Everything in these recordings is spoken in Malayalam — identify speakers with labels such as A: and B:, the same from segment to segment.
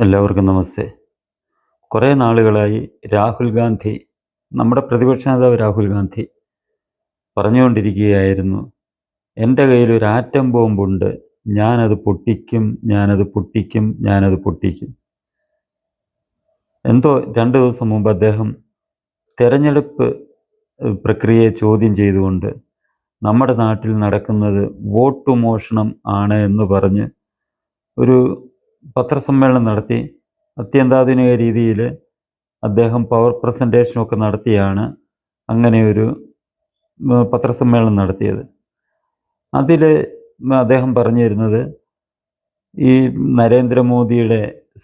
A: എല്ലാവർക്കും നമസ്തേ. കുറേ നാളുകളായി രാഹുൽ ഗാന്ധി നമ്മുടെ പ്രതിപക്ഷ നേതാവ് രാഹുൽ ഗാന്ധി പറഞ്ഞുകൊണ്ടിരിക്കുകയായിരുന്നു എന്റെ കയ്യിൽ ഒരു ആറ്റം ബോംബുണ്ട് ഞാനത് പൊട്ടിക്കും ഞാനത് പൊട്ടിക്കും ഞാനത് പൊട്ടിക്കും. എന്തോ രണ്ട് ദിവസം മുമ്പ് അദ്ദേഹം തെരഞ്ഞെടുപ്പ് പ്രക്രിയയെ ചോദ്യം ചെയ്തുകൊണ്ട് നമ്മുടെ നാട്ടിൽ നടക്കുന്നത് വോട്ട് മോഷണം ആണ് എന്ന് പറഞ്ഞ് ഒരു പത്രസമ്മേളനം നടത്തി അത്യന്താധുനിക രീതിയിൽ അദ്ദേഹം പവർ പ്രസന്റേഷനൊക്കെ നടത്തിയാണ് അങ്ങനെ ഒരു പത്രസമ്മേളനം നടത്തിയത്. അതിൽ അദ്ദേഹം പറഞ്ഞു തരുന്നത് ഈ നരേന്ദ്രമോദിയുടെ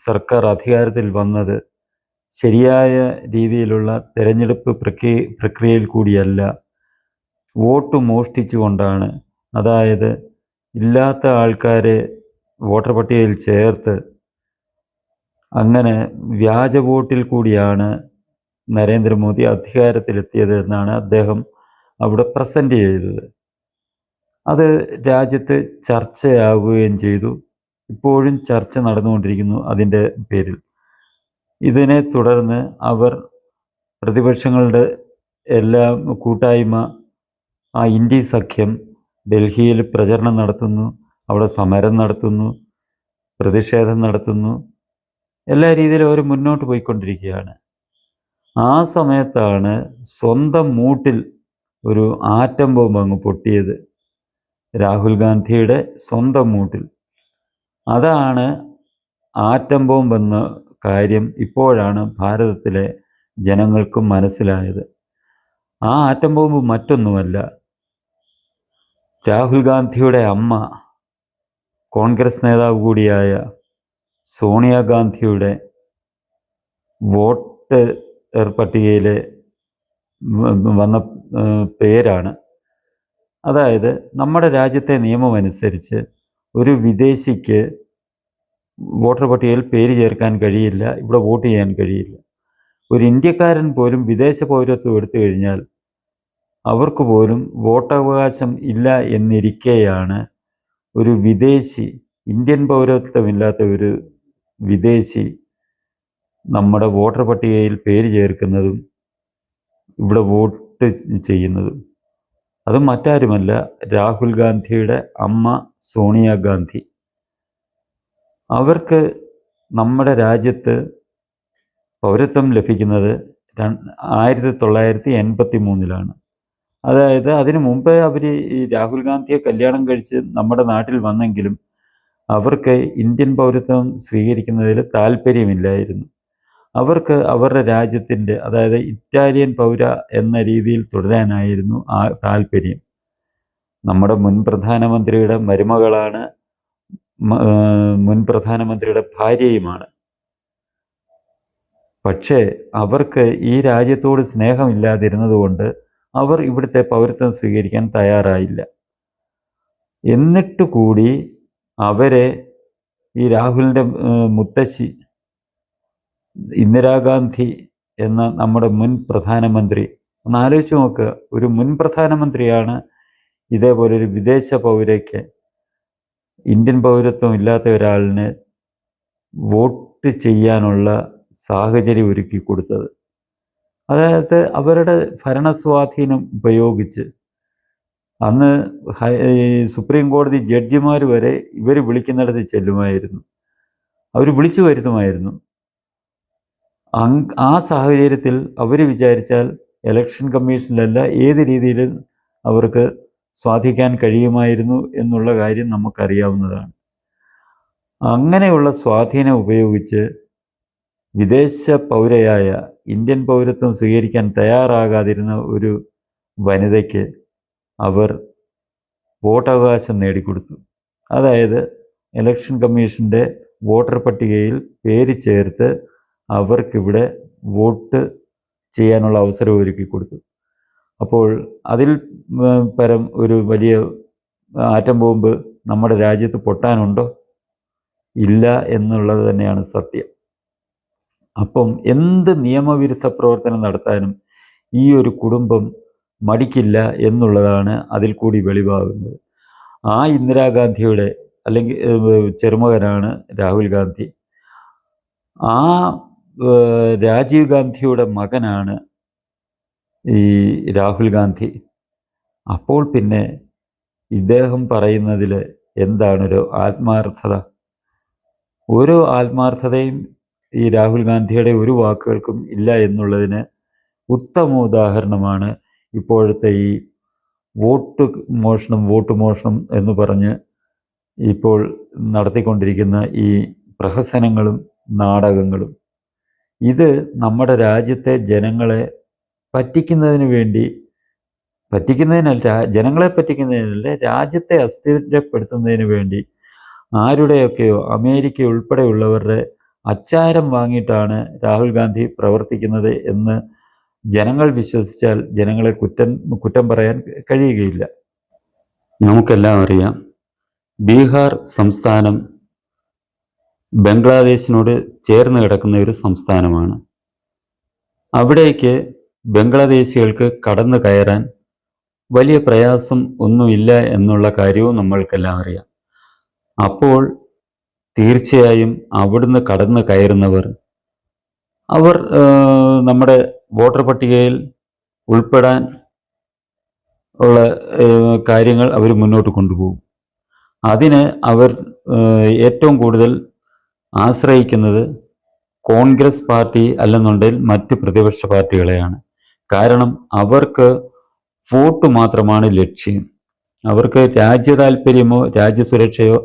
A: സർക്കാർ അധികാരത്തിൽ വന്നത് ശരിയായ രീതിയിലുള്ള തെരഞ്ഞെടുപ്പ് പ്രക്രിയ പ്രക്രിയയിൽ കൂടിയല്ല. വോട്ട് മോഷ്ടിച്ചുകൊണ്ടാണ്. അതായത് ഇല്ലാത്ത ആൾക്കാരെ വോട്ടർ പട്ടികയിൽ ചേർത്ത് അങ്ങനെ വ്യാജ വോട്ടിൽ കൂടിയാണ് നരേന്ദ്രമോദി അധികാരത്തിലെത്തിയത് എന്നാണ് അദ്ദേഹം അവിടെ പ്രസന്റ് ചെയ്തത്. അത് രാജ്യത്ത് ചർച്ചയാകുകയും ചെയ്തു. ഇപ്പോഴും ചർച്ച നടന്നുകൊണ്ടിരിക്കുന്നു അതിന്റെ പേരിൽ. ഇതിനെ തുടർന്ന് അവർ പ്രതിപക്ഷങ്ങളുടെ എല്ലാം കൂട്ടായ്മ ആ ഇന്ത്യ സഖ്യം ഡൽഹിയിൽ പ്രചരണം നടത്തുന്നു. അവിടെ സമരം നടത്തുന്നു പ്രതിഷേധം നടത്തുന്നു എല്ലാ രീതിയിലും അവർ മുന്നോട്ട് പോയിക്കൊണ്ടിരിക്കുകയാണ്. ആ സമയത്താണ് സ്വന്തം മൂട്ടിൽ ഒരു ആറ്റം ബോംബ് അങ്ങ് പൊട്ടിയത് രാഹുൽ ഗാന്ധിയുടെ സ്വന്തം മൂട്ടിൽ. അതാണ് ആറ്റം ബോംബ് എന്ന കാര്യം ഇപ്പോഴാണ് ഭാരതത്തിലെ ജനങ്ങൾക്കും മനസ്സിലായത്. ആ ആറ്റം ബോംബ് മറ്റൊന്നുമല്ല. രാഹുൽ ഗാന്ധിയുടെ അമ്മ കോൺഗ്രസ് നേതാവ് കൂടിയായ സോണിയാഗാന്ധിയുടെ വോട്ട് പട്ടികയിൽ വന്ന പേരാണ്. അതായത് നമ്മുടെ രാജ്യത്തെ നിയമം അനുസരിച്ച് ഒരു വിദേശിക്ക് വോട്ടർ പട്ടികയിൽ പേര് ചേർക്കാൻ കഴിയില്ല ഇവിടെ വോട്ട് ചെയ്യാൻ കഴിയില്ല. ഒരു ഇന്ത്യക്കാരൻ പോലും വിദേശ പൗരത്വം എടുത്തു കഴിഞ്ഞാൽ അവർക്ക് പോലും വോട്ടവകാശം ഇല്ല എന്നിരിക്കെയാണ് ഒരു വിദേശി ഇന്ത്യൻ പൗരത്വമില്ലാത്ത ഒരു വിദേശി നമ്മുടെ വോട്ടർ പട്ടികയിൽ പേര് ചേർക്കുന്നതും ഇവിടെ വോട്ട് ചെയ്യുന്നതും. അത് മറ്റാരുമല്ല രാഹുൽ ഗാന്ധിയുടെ അമ്മ സോണിയാഗാന്ധി അവർക്ക് നമ്മുടെ രാജ്യത്ത് പൗരത്വം ലഭിക്കുന്നത് ആയിരത്തി തൊള്ളായിരത്തി എൺപത്തി മൂന്നിലാണ് അതായത് അതിനു മുമ്പേ അവർ ഈ രാഹുൽ ഗാന്ധിയെ കല്യാണം കഴിച്ച് നമ്മുടെ നാട്ടിൽ വന്നെങ്കിലും അവർക്ക് ഇന്ത്യൻ പൗരത്വം സ്വീകരിക്കുന്നതിൽ താല്പര്യമില്ലായിരുന്നു. അവർക്ക് അവരുടെ രാജ്യത്തിന്റെ അതായത് ഇറ്റാലിയൻ പൗര എന്ന രീതിയിൽ തുടരാനായിരുന്നു ആ താല്പര്യം. നമ്മുടെ മുൻ പ്രധാനമന്ത്രിയുടെ മരുമകളാണ് മുൻ പ്രധാനമന്ത്രിയുടെ ഭാര്യയുമാണ്. പക്ഷേ അവർക്ക് ഈ രാജ്യത്തോട് സ്നേഹമില്ലാതിരുന്നതുകൊണ്ട് അവർ ഇവിടുത്തെ പൗരത്വം സ്വീകരിക്കാൻ തയ്യാറായില്ല. എന്നിട്ട് കൂടി അവരെ ഈ രാഹുലിന്റെ മുത്തശ്ശി ഇന്ദിരാഗാന്ധി എന്ന നമ്മുടെ മുൻ പ്രധാനമന്ത്രി ഒന്ന് ആലോചിച്ച് നോക്കുക ഒരു മുൻ പ്രധാനമന്ത്രിയാണ് ഇതേപോലെ ഒരു വിദേശ പൗരയ്ക്ക് ഇന്ത്യൻ പൗരത്വം ഇല്ലാത്ത ഒരാളിന് വോട്ട് ചെയ്യാനുള്ള സാഹചര്യം ഒരുക്കി കൊടുത്തത്. അതായത് അവരുടെ ഭരണസ്വാധീനം ഉപയോഗിച്ച് അന്ന് സുപ്രീം കോടതി ജഡ്ജിമാർ വരെ ഇവർ വിളിക്കുന്നിടത്ത് ചെല്ലുമായിരുന്നു. അവർ വിളിച്ചു വരുത്തുമായിരുന്നു. ആ സാഹചര്യത്തിൽ അവർ വിചാരിച്ചാൽ ഇലക്ഷൻ കമ്മീഷനിലല്ല ഏത് രീതിയിലും അവർക്ക് സ്വാധിക്കാൻ കഴിയുമായിരുന്നു എന്നുള്ള കാര്യം നമുക്കറിയാവുന്നതാണ്. അങ്ങനെയുള്ള സ്വാധീനം ഉപയോഗിച്ച് വിദേശ പൗരയായ ഇന്ത്യൻ പൗരത്വം സ്വീകരിക്കാൻ തയ്യാറാകാതിരുന്ന ഒരു വനിതയ്ക്ക് അവർ വോട്ടവകാശം നേടിക്കൊടുത്തു. അതായത് ഇലക്ഷൻ കമ്മീഷന്റെ വോട്ടർ പട്ടികയിൽ പേര് ചേർത്ത് അവർക്കിവിടെ വോട്ട് ചെയ്യാനുള്ള അവസരം ഒരുക്കി കൊടുത്തു അപ്പോൾ അതിൽ പരം ഒരു വലിയ ആറ്റം ബോംബ് നമ്മുടെ രാജ്യത്ത് പൊട്ടാനുണ്ടോ? ഇല്ല എന്നുള്ളത് തന്നെയാണ് സത്യം. അപ്പം എന്ത് നിയമവിരുദ്ധ പ്രവർത്തനം നടത്താനും ഈ ഒരു കുടുംബം മടിക്കില്ല എന്നുള്ളതാണ് അതിൽ കൂടി വെളിവാകുന്നത്. ആ ഇന്ദിരാഗാന്ധിയുടെ അല്ലെങ്കിൽ ചെറുമകനാണ് രാഹുൽ ഗാന്ധി. ആ രാജീവ് ഗാന്ധിയുടെ മകനാണ് ഈ രാഹുൽ ഗാന്ധി. അപ്പോൾ പിന്നെ ഇദ്ദേഹം പറയുന്നതിൽ എന്താണൊരു ആത്മാർത്ഥത? ഓരോ ആത്മാർത്ഥതയും ഈ രാഹുൽ ഗാന്ധിയുടെ ഒരു വാക്കുകൾക്കും ഇല്ല എന്നുള്ളതിന് ഉത്തമ ഉദാഹരണമാണ് ഇപ്പോഴത്തെ ഈ വോട്ട് മോഷണം വോട്ട് മോഷണം എന്ന് പറഞ്ഞ് ഇപ്പോൾ നടത്തിക്കൊണ്ടിരിക്കുന്ന ഈ പ്രഹസനങ്ങളും നാടകങ്ങളും. ഇത് നമ്മുടെ രാജ്യത്തെ ജനങ്ങളെ പറ്റിക്കുന്നതിന് വേണ്ടി പറ്റിക്കുന്നതിനല്ല ജനങ്ങളെ പറ്റിക്കുന്നതിനല്ല രാജ്യത്തെ അസ്ഥിരപ്പെടുത്തുന്നതിന് വേണ്ടി ആരുടെയൊക്കെയോ അമേരിക്ക ഉൾപ്പെടെയുള്ളവരുടെ അച്ചാരം വാങ്ങിയിട്ടാണ് രാഹുൽ ഗാന്ധി പ്രവർത്തിക്കുന്നത് എന്ന് ജനങ്ങൾ വിശ്വസിച്ചാൽ ജനങ്ങളെ കുറ്റം കുറ്റം പറയാൻ കഴിയുകയില്ല. നമുക്കെല്ലാം അറിയാം ബീഹാർ സംസ്ഥാനം ബംഗ്ലാദേശിനോട് ചേർന്ന് കിടക്കുന്ന ഒരു സംസ്ഥാനമാണ്. അവിടേക്ക് ബംഗ്ലാദേശികൾക്ക് കടന്നു കയറാൻ വലിയ പ്രയാസം ഒന്നുമില്ല എന്നുള്ള കാര്യവും നമ്മൾക്കെല്ലാം അറിയാം. അപ്പോൾ തീർച്ചയായും അവിടുന്ന് കടന്നു കയറുന്നവർ അവർ നമ്മുടെ വോട്ടർ പട്ടികയിൽ ഉൾപ്പെടാൻ ഉള്ള കാര്യങ്ങൾ അവർ മുന്നോട്ട് കൊണ്ടുപോകും. അതിന് അവർ ഏറ്റവും കൂടുതൽ ആശ്രയിക്കുന്നത് കോൺഗ്രസ് പാർട്ടി അല്ലെന്നുണ്ടെങ്കിൽ മറ്റ് പ്രതിപക്ഷ പാർട്ടികളെയാണ്. കാരണം അവർക്ക് വോട്ട് മാത്രമാണ് ലക്ഷ്യം. അവർക്ക് രാജ്യ താല്പര്യമോ രാജ്യസുരക്ഷയോ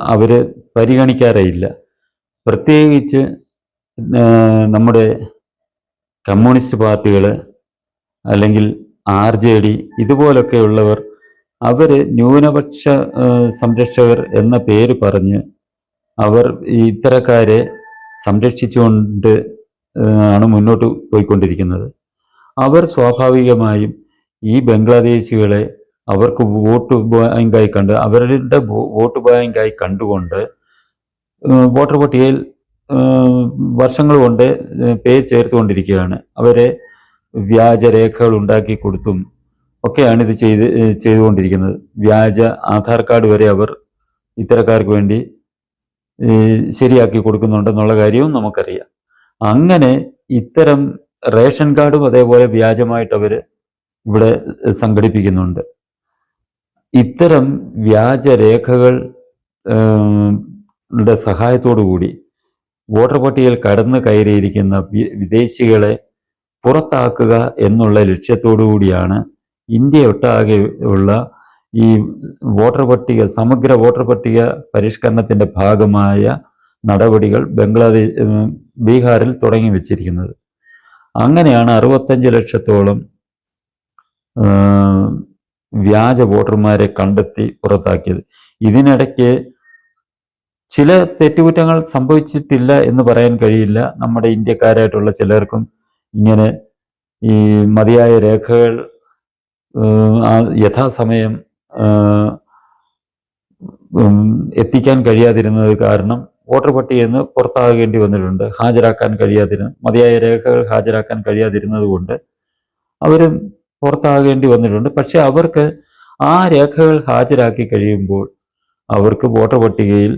A: അവർ പരിഗണിക്കാറേയില്ല പ്രത്യേകിച്ച് നമ്മുടെ കമ്മ്യൂണിസ്റ്റ് പാർട്ടികൾ അല്ലെങ്കിൽ ആർ ജെ ഡി ഇതുപോലൊക്കെയുള്ളവർ അവർ ന്യൂനപക്ഷ സംരക്ഷകർ എന്ന പേര് പറഞ്ഞ് അവർ ഇത്തരക്കാരെ സംരക്ഷിച്ചുകൊണ്ട് ആണ് മുന്നോട്ട് പോയിക്കൊണ്ടിരിക്കുന്നത്. അവർ സ്വാഭാവികമായും ഈ ബംഗ്ലാദേശികളെ അവർക്ക് വോട്ട് ബാങ്കായി കണ്ട് അവരുടെ വോട്ട് ബാങ്കായി കണ്ടുകൊണ്ട് വോട്ടർ പട്ടികയിൽ വർഷങ്ങൾ കൊണ്ട് പേര് ചേർത്തുകൊണ്ടിരിക്കുകയാണ്. അവരെ വ്യാജരേഖകൾ ഉണ്ടാക്കി കൊടുത്തും ഒക്കെയാണ് ഇത് ചെയ്ത് ചെയ്തുകൊണ്ടിരിക്കുന്നത്. വ്യാജ ആധാർ കാർഡ് വരെ അവർ ഇത്തരക്കാർക്ക് വേണ്ടി ശരിയാക്കി കൊടുക്കുന്നുണ്ടെന്നുള്ള കാര്യവും നമുക്കറിയാം. അങ്ങനെ ഇത്തരം റേഷൻ കാർഡും അതേപോലെ വ്യാജമായിട്ട് അവർ ഇവിടെ സംഘടിപ്പിക്കുന്നുണ്ട്. ഇത്തരം വ്യാജരേഖകൾ കൂടി വോട്ടർ പട്ടികയിൽ കടന്നു കയറിയിരിക്കുന്ന വിദേശികളെ പുറത്താക്കുക എന്നുള്ള ലക്ഷ്യത്തോടു കൂടിയാണ് ഇന്ത്യ ഒട്ടാകെ ഉള്ള ഈ വോട്ടർ പട്ടിക സമഗ്ര വോട്ടർ പട്ടിക പരിഷ്കരണത്തിന്റെ ഭാഗമായ നടപടികൾ ബംഗ്ലാദേശ് ബീഹാറിൽ തുടങ്ങി വെച്ചിരിക്കുന്നത്. അങ്ങനെയാണ് അറുപത്തഞ്ച് ലക്ഷത്തോളം വ്യാജ വോട്ടർമാരെ കണ്ടെത്തി പുറത്താക്കിയത്. ഇതിനിടയ്ക്ക് ചില തെറ്റുകുറ്റങ്ങൾ സംഭവിച്ചിട്ടില്ല എന്ന് പറയാൻ കഴിയില്ല. നമ്മുടെ ഇന്ത്യക്കാരായിട്ടുള്ള ചിലർക്കും ഇങ്ങനെ ഈ മതിയായ രേഖകൾ യഥാസമയം എത്തിക്കാൻ കഴിയാതിരുന്നത് കാരണം വോട്ടർ പട്ടികയിൽ നിന്ന് പുറത്താകേണ്ടി വന്നിട്ടുണ്ട്. ഹാജരാക്കാൻ കഴിയാതിരുന്ന മതിയായ രേഖകൾ ഹാജരാക്കാൻ കഴിയാതിരുന്നത് കൊണ്ട് അവരും പുറത്താകേണ്ടി വന്നിട്ടുണ്ട്. പക്ഷെ അവർക്ക് ആ രേഖകൾ ഹാജരാക്കി കഴിയുമ്പോൾ അവർക്ക് വോട്ടർ പട്ടികയിൽ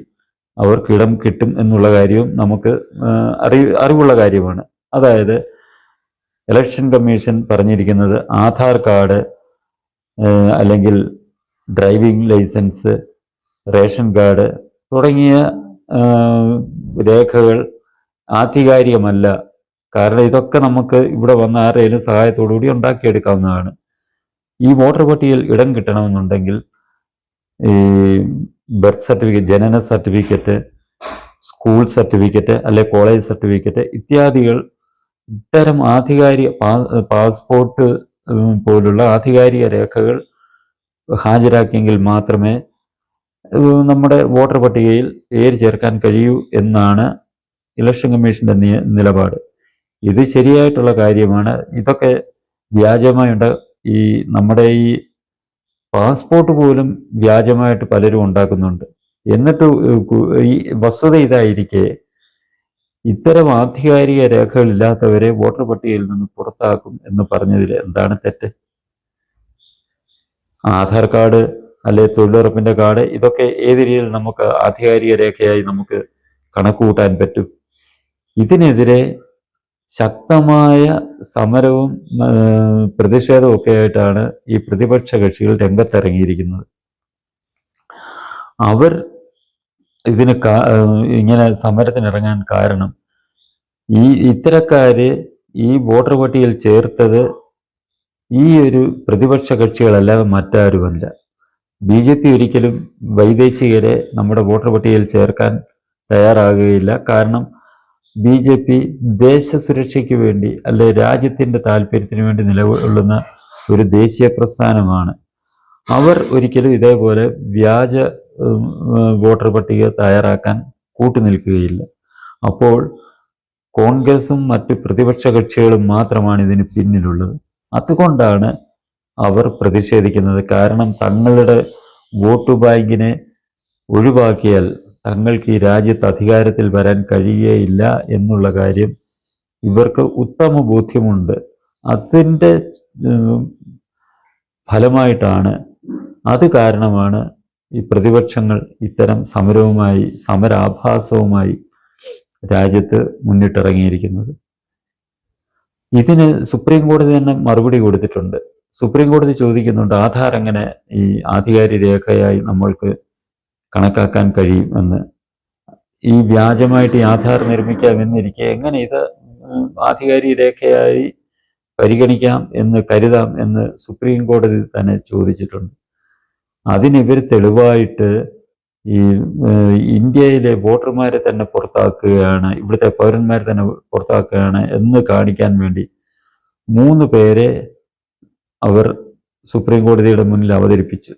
A: അവർക്ക് ഇടം കിട്ടും എന്നുള്ള കാര്യവും നമുക്ക് അറി അറിവുള്ള കാര്യമാണ്. അതായത് ഇലക്ഷൻ കമ്മീഷൻ പറഞ്ഞിരിക്കുന്നത് ആധാർ കാർഡ് അല്ലെങ്കിൽ ഡ്രൈവിംഗ് ലൈസൻസ് റേഷൻ കാർഡ് തുടങ്ങിയ രേഖകൾ ആധികാരികമല്ല കാരണം ഇതൊക്കെ നമുക്ക് ഇവിടെ വന്ന സഹായത്തോടു കൂടി ഉണ്ടാക്കിയെടുക്കാവുന്നതാണ്. ഈ വോട്ടർ പട്ടികയിൽ ഇടം കിട്ടണമെന്നുണ്ടെങ്കിൽ ഈ ബർത്ത് സർട്ടിഫിക്കറ്റ് ജനന സർട്ടിഫിക്കറ്റ് സ്കൂൾ സർട്ടിഫിക്കറ്റ് അല്ലെ കോളേജ് സർട്ടിഫിക്കറ്റ് ഇത്യാദികൾ ഇത്തരം ആധികാരിക പാസ്പോർട്ട് പോലുള്ള ആധികാരിക രേഖകൾ ഹാജരാക്കിയെങ്കിൽ മാത്രമേ നമ്മുടെ വോട്ടർ പട്ടികയിൽ പേര് ചേർക്കാൻ കഴിയൂ എന്നാണ് ഇലക്ഷൻ കമ്മീഷന്റെ നിലപാട്. ഇത് ശരിയായിട്ടുള്ള കാര്യമാണ്. ഇതൊക്കെ വ്യാജമായുണ്ട്. ഈ നമ്മുടെ ഈ പാസ്പോർട്ട് പോലും വ്യാജമായിട്ട് പലരും ഉണ്ടാക്കുന്നുണ്ട്. എന്നിട്ട് ഈ വസ്തുത ഇതായിരിക്കെ ഇത്തരം ആധികാരിക രേഖകളില്ലാത്തവരെ വോട്ടർ പട്ടികയിൽ നിന്ന് പുറത്താക്കും എന്ന് പറഞ്ഞതിൽ എന്താണ് തെറ്റ്? ആധാർ കാർഡ് അല്ലെ തൊഴിലുറപ്പിന്റെ കാർഡ് ഇതൊക്കെ ഏത് രീതിയിൽ നമുക്ക് ആധികാരിക രേഖയായി നമുക്ക് കണക്ക് കൂട്ടാൻ പറ്റും? ഇതിനെതിരെ ശക്തമായ സമരവും പ്രതിഷേധവും ഒക്കെ ആയിട്ടാണ് ഈ പ്രതിപക്ഷ കക്ഷികൾ രംഗത്തിറങ്ങിയിരിക്കുന്നത്. അവർ ഇതിന് ഇങ്ങനെ സമരത്തിനിറങ്ങാൻ കാരണം ഈ ഇത്തരക്കാര് ഈ വോട്ടർ പട്ടികയിൽ ചേർത്തത് ഈ ഒരു പ്രതിപക്ഷ കക്ഷികളല്ലാതെ മറ്റാരുമല്ല. ബി ജെ പി ഒരിക്കലും വൈദേശികരെ നമ്മുടെ വോട്ടർ പട്ടികയിൽ ചേർക്കാൻ തയ്യാറാകുകയില്ല. കാരണം ബി ജെ പി ദേശസുരക്ഷയ്ക്ക് വേണ്ടി അല്ലെ രാജ്യത്തിന്റെ താല്പര്യത്തിന് വേണ്ടി നിലകൊള്ളുന്ന ഒരു ദേശീയ പ്രസ്ഥാനമാണ്. അവർ ഒരിക്കലും ഇതേപോലെ വ്യാജ വോട്ടർ പട്ടിക തയ്യാറാക്കാൻ കൂട്ടുനിൽക്കുകയില്ല അപ്പോൾ കോൺഗ്രസും മറ്റ് പ്രതിപക്ഷ കക്ഷികളും മാത്രമാണ് ഇതിന് പിന്നിലുള്ളത്. അതുകൊണ്ടാണ് അവർ പ്രതിഷേധിക്കുന്നത്. കാരണം തങ്ങളുടെ വോട്ട് ബാങ്കിനെ ഒഴിവാക്കിയാൽ തങ്ങൾക്ക് ഈ രാജ്യത്ത് അധികാരത്തിൽ വരാൻ കഴിയുകയില്ല എന്നുള്ള കാര്യം ഇവർക്ക് ഉത്തമ ബോധ്യമുണ്ട്. അതിന്റെ ഫലമായിട്ടാണ് അത് കാരണമാണ് ഈ പ്രതിപക്ഷങ്ങൾ ഇത്തരം സമരവുമായി സമരാഭാസവുമായി രാജ്യത്ത് മുന്നിട്ടിറങ്ങിയിരിക്കുന്നത്. ഇതിന് സുപ്രീം കോടതി തന്നെ മറുപടി കൊടുത്തിട്ടുണ്ട്. സുപ്രീം കോടതി ചോദിക്കുന്നുണ്ട് ആധാർ എങ്ങനെ ഈ ആധികാരിക രേഖയായി നമ്മൾക്ക് കണക്കാക്കാൻ കഴിയും എന്ന്. ഈ വ്യാജമായിട്ട് ആധാർ നിർമ്മിക്കാമെന്നിരിക്കെ എങ്ങനെ ഇത് ആധികാരി രേഖയായി പരിഗണിക്കാം എന്ന് കരുതാം എന്ന് സുപ്രീം കോടതി തന്നെ ചോദിച്ചിട്ടുണ്ട്. അതിനിവർ തെളിവായിട്ട് ഈ ഇന്ത്യയിലെ വോട്ടർമാരെ തന്നെ പുറത്താക്കുകയാണ് ഇവിടുത്തെ പൗരന്മാരെ തന്നെ പുറത്താക്കുകയാണ് എന്ന് കാണിക്കാൻ വേണ്ടി മൂന്ന് പേരെ അവർ സുപ്രീം കോടതിയുടെ മുന്നിൽ അവതരിപ്പിച്ചു.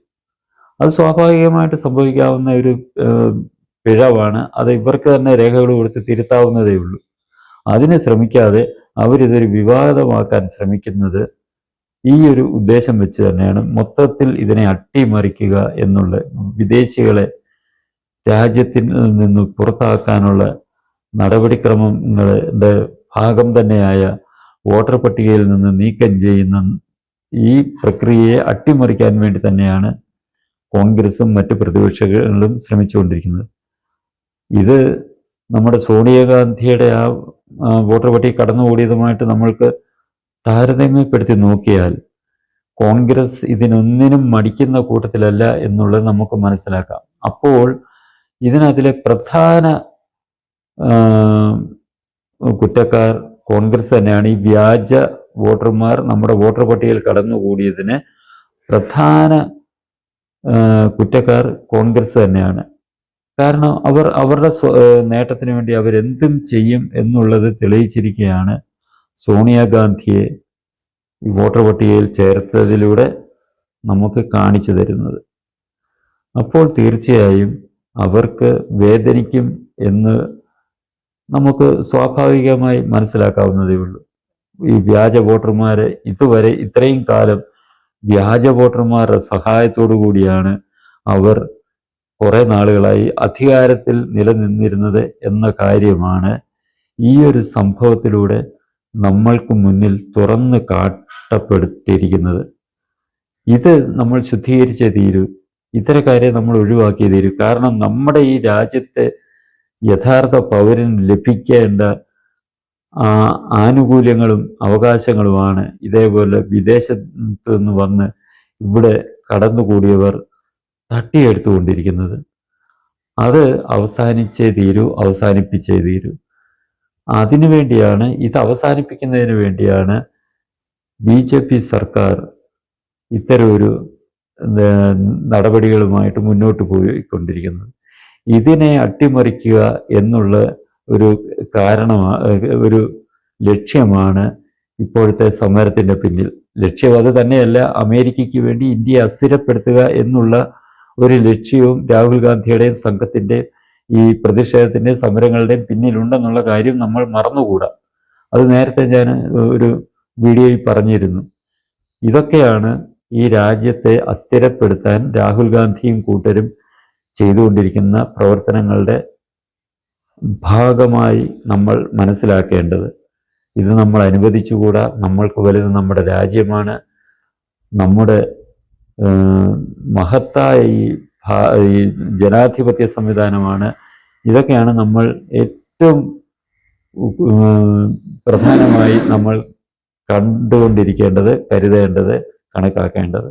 A: അത് സ്വാഭാവികമായിട്ട് സംഭവിക്കാവുന്ന ഒരു പിഴവാണ്. അത് ഇവർക്ക് തന്നെ രേഖകൾ കൊടുത്ത് തിരുത്താവുന്നതേ ഉള്ളൂ. അതിനെ ശ്രമിക്കാതെ അവരിതൊരു വിവാദമാക്കാൻ ശ്രമിക്കുന്നത് ഈ ഒരു ഉദ്ദേശം വെച്ച് തന്നെയാണ്. മൊത്തത്തിൽ ഇതിനെ അട്ടിമറിക്കുക എന്നുള്ള വിദേശികളെ രാജ്യത്തിൽ നിന്ന് പുറത്താക്കാനുള്ള നടപടിക്രമങ്ങളുടെ ഭാഗം തന്നെയായ വോട്ടർ പട്ടികയിൽ നിന്ന് നീക്കം ചെയ്യുന്ന ഈ പ്രക്രിയയെ അട്ടിമറിക്കാൻ വേണ്ടി തന്നെയാണ് കോൺഗ്രസും മറ്റ് പ്രതിപക്ഷങ്ങളും ശ്രമിച്ചുകൊണ്ടിരിക്കുന്നത്. ഇത് നമ്മുടെ സോണിയാഗാന്ധിയുടെ ആ വോട്ടർ പട്ടിക കടന്നുകൂടിയതുമായിട്ട് നമ്മൾക്ക് താരതമ്യപ്പെടുത്തി നോക്കിയാൽ കോൺഗ്രസ് ഇതിനൊന്നിനും മടിക്കുന്ന കൂട്ടത്തിലല്ല എന്നുള്ളത് നമുക്ക് മനസ്സിലാക്കാം. അപ്പോൾ ഇതിനകത്തിലെ പ്രധാന കുറ്റക്കാർ കോൺഗ്രസ് തന്നെയാണ്. ഈ വ്യാജ വോട്ടർമാർ നമ്മുടെ വോട്ടർ പട്ടികയിൽ കടന്നുകൂടിയതിന് പ്രധാന കുറ്റക്കാർ കോൺഗ്രസ് തന്നെയാണ്. കാരണം അവർ അവരുടെ നേട്ടത്തിന് വേണ്ടി അവരെന്തും ചെയ്യും എന്നുള്ളത് തെളിയിച്ചിരിക്കുകയാണ് സോണിയാഗാന്ധിയെ ഈ വോട്ടർ പട്ടികയിൽ ചേർത്തതിലൂടെ നമുക്ക് കാണിച്ചു തരുന്നത്. അപ്പോൾ തീർച്ചയായും അവർക്ക് വേദനിക്കും എന്ന് നമുക്ക് സ്വാഭാവികമായി മനസ്സിലാക്കാവുന്നതേ ഉള്ളൂ. ഈ വ്യാജ വോട്ടർമാരെ ഇതുവരെ ഇത്രയും കാലം വ്യാജ വോട്ടർമാരുടെ സഹായത്തോടു കൂടിയാണ് അവർ കുറെ നാളുകളായി അധികാരത്തിൽ നിലനിന്നിരുന്നത് എന്ന കാര്യമാണ് ഈ ഒരു സംഭവത്തിലൂടെ നമ്മൾക്ക് മുന്നിൽ തുറന്ന് കാട്ടപ്പെടുത്തിയിരിക്കുന്നത് ഇത് നമ്മൾ ശുദ്ധീകരിച്ചേ തീരൂ. ഇത്തരക്കാരെ നമ്മൾ ഒഴിവാക്കിയേ തീരൂ. കാരണം നമ്മുടെ ഈ രാജ്യത്തെ യഥാർത്ഥ പൗരൻ ലഭിക്കേണ്ട ആനുകൂല്യങ്ങളും അവകാശങ്ങളുമാണ് ഇതേപോലെ വിദേശത്ത് നിന്ന് വന്ന് ഇവിടെ കടന്നുകൂടിയവർ തട്ടിയെടുത്തുകൊണ്ടിരിക്കുന്നത്. അത് അവസാനിച്ചേ തീരൂ അവസാനിപ്പിച്ചേ തീരൂ. അതിനു വേണ്ടിയാണ് ഇത് അവസാനിപ്പിക്കുന്നതിന് വേണ്ടിയാണ് ബി ജെ പി സർക്കാർ ഇത്തരമൊരു ഒരു നടപടികളുമായിട്ട് മുന്നോട്ട് പോയിക്കൊണ്ടിരിക്കുന്നത്. ഇതിനെ അട്ടിമറിക്കുക എന്നുള്ള ഒരു കാരണമാണ് ഒരു ലക്ഷ്യമാണ് ഇപ്പോഴത്തെ സമരത്തിന്റെ പിന്നിൽ. ലക്ഷ്യം അത് തന്നെയല്ല അമേരിക്കയ്ക്ക് വേണ്ടി ഇന്ത്യയെ അസ്ഥിരപ്പെടുത്തുക എന്നുള്ള ഒരു ലക്ഷ്യവും രാഹുൽ ഗാന്ധിയുടെയും സംഘത്തിന്റെ ഈ പ്രതിഷേധത്തിന്റെ സമരങ്ങളുടെയും പിന്നിലുണ്ടെന്നുള്ള കാര്യം നമ്മൾ മറന്നുകൂടാ. അത് നേരത്തെ ഞാൻ ഒരു വീഡിയോയിൽ പറഞ്ഞിരുന്നു. ഇതൊക്കെയാണ് ഈ രാജ്യത്തെ അസ്ഥിരപ്പെടുത്താൻ രാഹുൽ ഗാന്ധിയും കൂട്ടരും ചെയ്തുകൊണ്ടിരിക്കുന്ന പ്രവർത്തനങ്ങളുടെ ഭാഗമായി നമ്മൾ മനസ്സിലാക്കേണ്ടത്. ഇത് നമ്മൾ അനുവദിച്ചുകൂടാ. നമ്മൾക്ക് വലുത് നമ്മുടെ രാജ്യമാണ്. നമ്മുടെ മഹത്തായ ഈ ജനാധിപത്യ സംവിധാനമാണ്. ഇതൊക്കെയാണ് നമ്മൾ ഏറ്റവും പ്രധാനമായി നമ്മൾ കണ്ടുകൊണ്ടിരിക്കേണ്ടത് കരുതേണ്ടത് കണക്കാക്കേണ്ടത്.